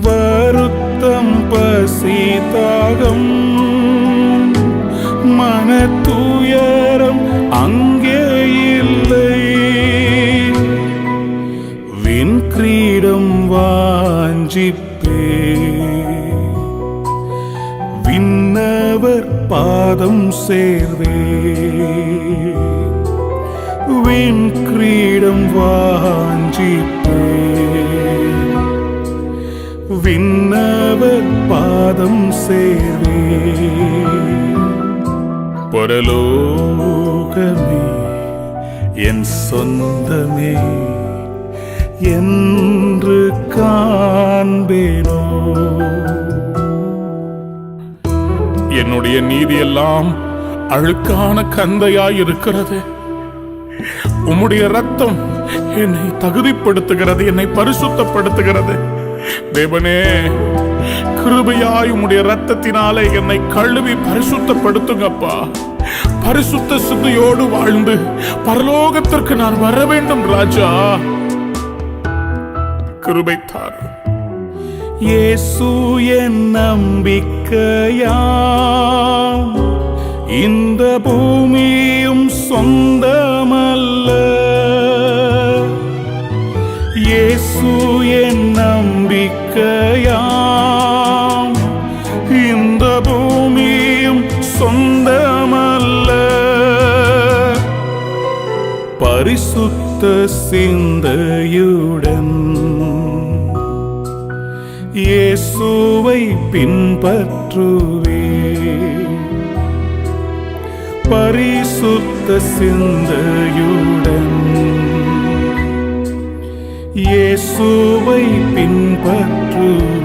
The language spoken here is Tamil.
வருத்தம் பசி தாகம் மன துயரம் அங்கே இல்லை. வின் கிரீடம் வாஞ்சிப்பே. விண்ணவர் பாதம் சேர்வே. வின் கிரீடம் வாஞ்சிப்பே. விண்ணவர் பாதம் சேர்வே. பரலோகமே என் சொந்தமே என்று காண்பேனோ? என்னுடைய நீதியெல்லாம் அழுக்கான கந்தையாய் இருக்கிறது உம்முடைய ரத்தம் என்னை தகுதிப்படுத்துகிறது என்னை பரிசுத்தப்படுத்துகிறது. தேவனே கிருபையாய் உம்முடைய ரத்தத்தினாலே என்னை கழுவி பரிசுத்தப்படுத்துங்கப்பா. பரிசுத்த சிந்தையோடு வாழ்ந்து பரலோகத்திற்கு நான் வர வேண்டும் ராஜா கிருபைத்தார் இயேசு என் நம்பிக்கையாம். இந்த பூமியும் சொந்த என் நம்பிக்கையாம். இந்த பூமியும் சொந்தமல்ல. பரிசுத்த சிந்தையுடன் இயேசுவை பின்பற்றுவே. பரிசுத்த சிந்தையுடன் பின்பற்று.